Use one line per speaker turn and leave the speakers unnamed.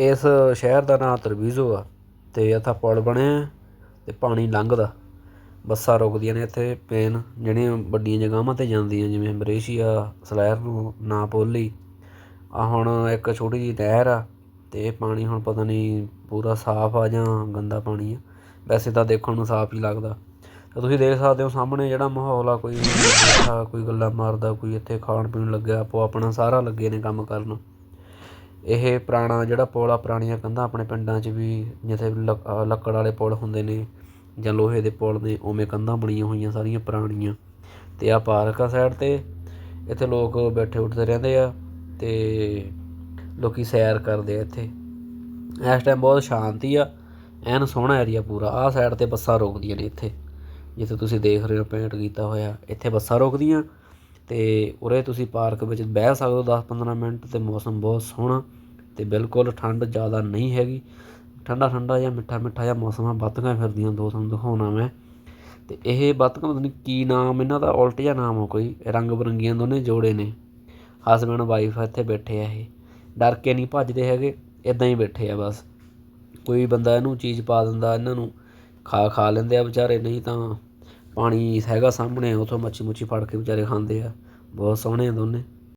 ਇਸ ਸ਼ਹਿਰ ਦਾ ਨਾਂ ਤਰਵੀਜ਼ੋ ਆ ਅਤੇ ਇੱਥੇ ਪੁਲ ਬਣਿਆ ਅਤੇ ਪਾਣੀ ਲੰਘਦਾ। ਬੱਸਾਂ ਰੁਕਦੀਆਂ ਨੇ ਇੱਥੇ ਮੇਨ ਜਿਹੜੀਆਂ ਵੱਡੀਆਂ ਜਗ੍ਹਾਵਾਂ ਤੇ ਜਾਂਦੀਆਂ, ਜਿਵੇਂ ਮਲੇਸ਼ੀਆ ਸਲੈਰ ਨੂੰ ਨਾ ਪੋਲੀ ਆ ਹੁਣ ਇੱਕ ਛੋਟੀ ਜਿਹੀ ਨਹਿਰ ਆ ਅਤੇ ਇਹ ਪਾਣੀ ਹੁਣ ਪਤਾ ਨਹੀਂ ਪੂਰਾ ਸਾਫ਼ ਆ ਜਾਂ ਗੰਦਾ ਪਾਣੀ ਆ। ਵੈਸੇ ਤਾਂ ਦੇਖਣ ਨੂੰ ਸਾਫ਼ ਹੀ ਲੱਗਦਾ। ਤਾਂ ਤੁਸੀਂ ਦੇਖ ਸਕਦੇ ਹੋ ਸਾਹਮਣੇ ਜਿਹੜਾ ਮਾਹੌਲ ਆ, ਕੋਈ ਬੈਠਾ ਕੋਈ ਗੱਲਾਂ ਮਾਰਦਾ, ਕੋਈ ਇੱਥੇ ਖਾਣ ਪੀਣ ਲੱਗਿਆ ਆਪੋ ਆਪਣਾ ਸਾਰਾ ਲੱਗੇ ਨੇ ਕੰਮ ਕਰਨ। ਇਹ ਪੁਰਾਣਾ ਜਿਹੜਾ ਪੁਲ ਆ, ਪੁਰਾਣੀਆਂ ਕੰਧਾਂ ਆਪਣੇ ਪਿੰਡਾਂ 'ਚ ਵੀ ਜਿੱਥੇ ਲੱਕ- ਲੱਕੜ ਵਾਲੇ ਪੁਲ ਹੁੰਦੇ ਨੇ ਜਾਂ ਲੋਹੇ ਦੇ ਪੁਲ ਨੇ, ਉਵੇਂ ਕੰਧਾਂ ਬਣੀਆਂ ਹੋਈਆਂ ਸਾਰੀਆਂ ਪੁਰਾਣੀਆਂ। ਅਤੇ ਆਹ ਪਾਰਕ ਆ ਸਾਈਡ ਤੇ, ਇੱਥੇ ਲੋਕ ਬੈਠੇ ਉੱਠਦੇ ਰਹਿੰਦੇ ਆ ਅਤੇ ਲੋਕ ਸੈਰ ਕਰਦੇ ਆ ਇੱਥੇ। ਇਸ ਟਾਈਮ ਬਹੁਤ ਸ਼ਾਂਤੀ ਆ, ਐਨ ਸੋਹਣਾ ਏਰੀਆ ਪੂਰਾ। ਆਹ ਸਾਈਡ ਤੇ ਬੱਸਾਂ ਰੋਕਦੀਆਂ ਨੇ ਇੱਥੇ। ਜਿੱਥੇ ਤੁਸੀਂ ਦੇਖ ਰਹੇ ਹੋ ਪੇਂਟ ਕੀਤਾ ਹੋਇਆ, ਇੱਥੇ ਬੱਸਾਂ ਰੋਕਦੀਆਂ। ਅਤੇ ਉਰੇ ਤੁਸੀਂ ਪਾਰਕ ਵਿੱਚ ਬਹਿ ਸਕਦੇ ਹੋ 10-15 ਮਿੰਟ ਅਤੇ ਮੌਸਮ ਬਹੁਤ ਸੋਹਣਾ ਅਤੇ ਬਿਲਕੁਲ ਠੰਡ ਜ਼ਿਆਦਾ ਨਹੀਂ ਹੈਗੀ। ਠੰਡਾ ਠੰਡਾ ਜਿਹਾ, ਮਿੱਠਾ ਮਿੱਠਾ ਜਿਹਾ ਮੌਸਮ ਆ ਬੱਤਕਾਂ ਫਿਰਦੀਆਂ ਦੋ ਤੁਹਾਨੂੰ ਦਿਖਾਉਣਾ ਮੈਂ। ਅਤੇ ਇਹ ਬੱਤਕਾਂ ਪਤਾ ਨਹੀਂ ਕੀ ਨਾਮ, ਇਹਨਾਂ ਦਾ ਉਲਟ ਜਿਹਾ ਨਾਮ ਆ ਕੋਈ, ਰੰਗ ਬਰੰਗੀਆਂ ਦੋਨੇ ਜੋੜੇ ਨੇ। ਹਸਬੈਂਡ ਵਾਈਫ ਇੱਥੇ ਬੈਠੇ ਆ ਇਹ। ਡਰ ਕੇ ਨਹੀਂ ਭੱਜਦੇ ਹੈਗੇ ਇੱਦਾਂ ਹੀ ਬੈਠੇ ਆ ਬਸ। ਕੋਈ ਬੰਦਾ ਇਹਨੂੰ ਚੀਜ਼ ਪਾ ਦਿੰਦਾ, ਇਹਨਾਂ ਨੂੰ ਖਾ ਖਾ ਲੈਂਦੇ ਆ ਵਿਚਾਰੇ, ਨਹੀਂ ਤਾਂ ਪਾਣੀ ਹੈਗਾ ਸਾਹਮਣੇ, ਉੱਥੋਂ ਮੱਛੀ ਮੁੱਛੀ ਫੜ ਕੇ ਵਿਚਾਰੇ ਖਾਂਦੇ ਆ। ਬਹੁਤ ਸੋਹਣੇ ਆ ਦੋਨੇ।